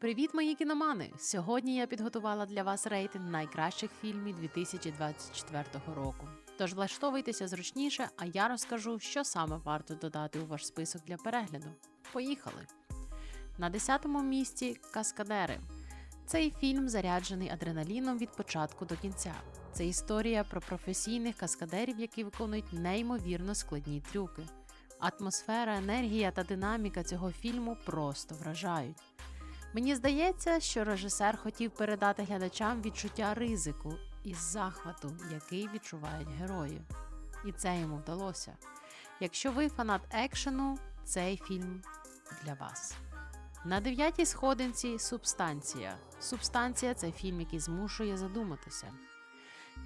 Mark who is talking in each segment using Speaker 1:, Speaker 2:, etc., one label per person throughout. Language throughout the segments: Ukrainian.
Speaker 1: Привіт, мої кіномани! Сьогодні я підготувала для вас рейтинг найкращих фільмів 2024 року. Тож влаштовуйтеся зручніше, а я розкажу, що саме варто додати у ваш список для перегляду. Поїхали! На 10-му місці Каскадери. Цей фільм заряджений адреналіном від початку до кінця. Це історія про професійних каскадерів, які виконують неймовірно складні трюки. Атмосфера, енергія та динаміка цього фільму просто вражають. Мені здається, що режисер хотів передати глядачам відчуття ризику і захвату, який відчувають герої. І це йому вдалося. Якщо ви фанат екшену, цей фільм для вас. На дев'ятій сходинці Субстанція. Субстанція це фільм, який змушує задуматися.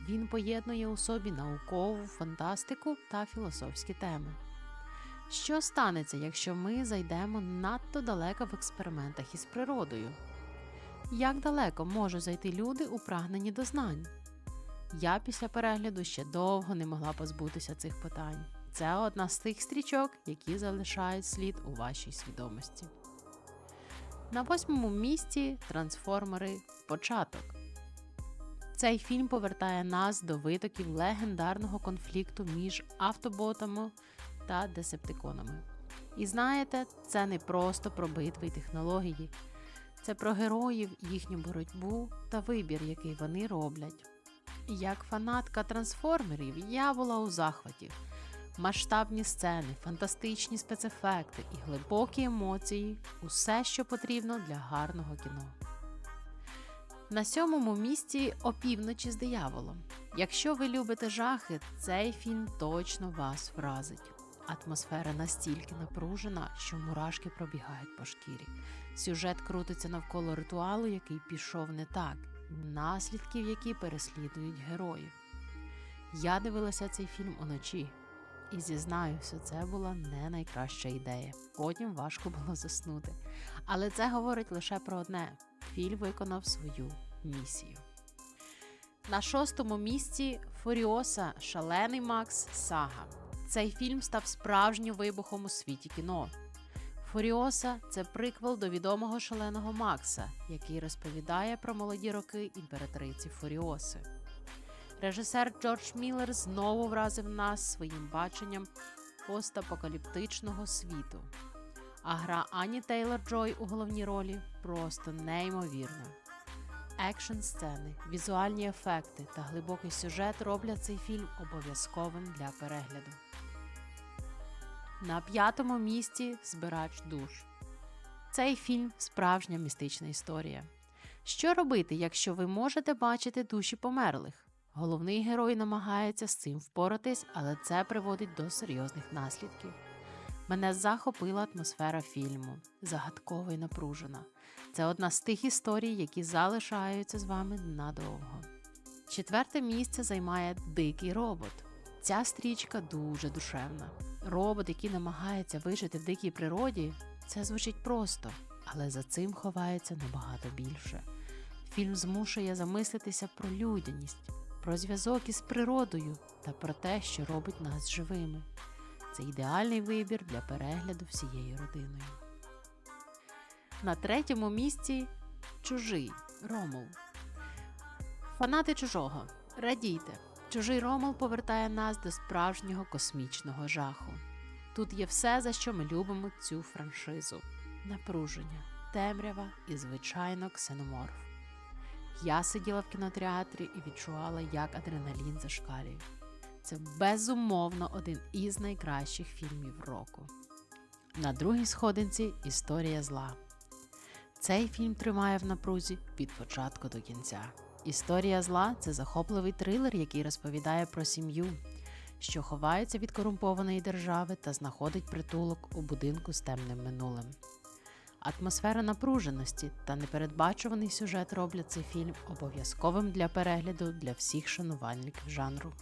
Speaker 1: Він поєднує у собі наукову фантастику та філософські теми. Що станеться, якщо ми зайдемо надто далеко в експериментах із природою? Як далеко можуть зайти люди у прагненні до знань? Я після перегляду ще довго не могла позбутися цих питань. Це одна з тих стрічок, які залишають слід у вашій свідомості. На восьмому місці трансформери Початок. Цей фільм повертає нас до витоків легендарного конфлікту між автоботами та десептиконами. І знаєте, це не просто про битви й технології, це про героїв, їхню боротьбу та вибір, який вони роблять. Як фанатка трансформерів, я була у захваті. Масштабні сцени, фантастичні спецефекти і глибокі емоції усе, що потрібно для гарного кіно. На сьомому місці опівночі з дияволом. Якщо ви любите жахи, цей фільм точно вас вразить. Атмосфера настільки напружена, що мурашки пробігають по шкірі. Сюжет крутиться навколо ритуалу, який пішов не так, наслідків, які переслідують героїв. Я дивилася цей фільм уночі, і зізнаюся, це була не найкраща ідея. Потім важко було заснути. Але це говорить лише про одне: фільм виконав свою місію. На шостому місці Фуріоса Шалений Макс Сага. Цей фільм став справжнім вибухом у світі кіно. Фуріоса це приквел до відомого шаленого Макса, який розповідає про молоді роки імператриці Фуріоси. Режисер Джордж Міллер знову вразив нас своїм баченням постапокаліптичного світу. А гра Ані Тейлор Джой у головній ролі просто неймовірна. Екшн сцени, візуальні ефекти та глибокий сюжет роблять цей фільм обов'язковим для перегляду. На п'ятому місці Збирач душ. Цей фільм справжня містична історія. Що робити, якщо ви можете бачити душі померлих? Головний герой намагається з цим впоратись, але це приводить до серйозних наслідків. Мене захопила атмосфера фільму, загадкова і напружена. Це одна з тих історій, які залишаються з вами надовго. Четверте місце займає Дикий робот. Ця стрічка дуже душевна. Робот, який намагається вижити в дикій природі, це звучить просто, але за цим ховається набагато більше. Фільм змушує замислитися про людяність, про зв'язок із природою та про те, що робить нас живими. Це ідеальний вибір для перегляду всією родиною. На третьому місці чужий Ромул. Фанати чужого. Радійте! Чужий Ромул повертає нас до справжнього космічного жаху. Тут є все, за що ми любимо цю франшизу: напруження, темрява і, звичайно, ксеноморф. Я сиділа в кінотеатрі і відчувала, як адреналін зашкалює. Це безумовно один із найкращих фільмів року. На другій сходинці Історія зла. Цей фільм тримає в напрузі від початку до кінця. Історія зла це захопливий трилер, який розповідає про сім'ю, що ховається від корумпованої держави та знаходить притулок у будинку з темним минулим. Атмосфера напруженості та непередбачуваний сюжет роблять цей фільм обов'язковим для перегляду для всіх шанувальників жанру.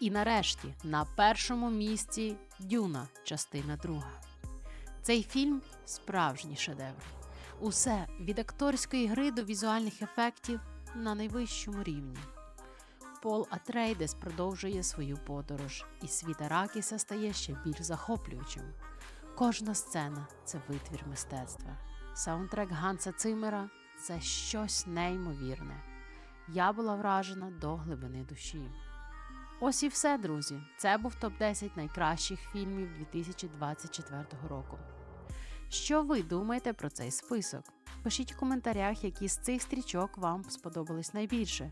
Speaker 1: І нарешті на першому місці Дюна, частина друга. Цей фільм справжній шедевр. Усе від акторської гри до візуальних ефектів на найвищому рівні. Пол Атрейдес продовжує свою подорож, і світ Аракіса стає ще більш захоплюючим. Кожна сцена це витвір мистецтва. Саундтрек Ганса Цимера це щось неймовірне. Я була вражена до глибини душі. Ось і все, друзі. Це був топ 10 найкращих фільмів 2024 року. Що ви думаєте про цей список? Пишіть у коментарях, які з цих стрічок вам сподобались найбільше.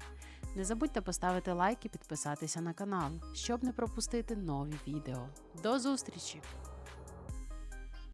Speaker 1: Не забудьте поставити лайк і підписатися на канал, щоб не пропустити нові відео. До зустрічі!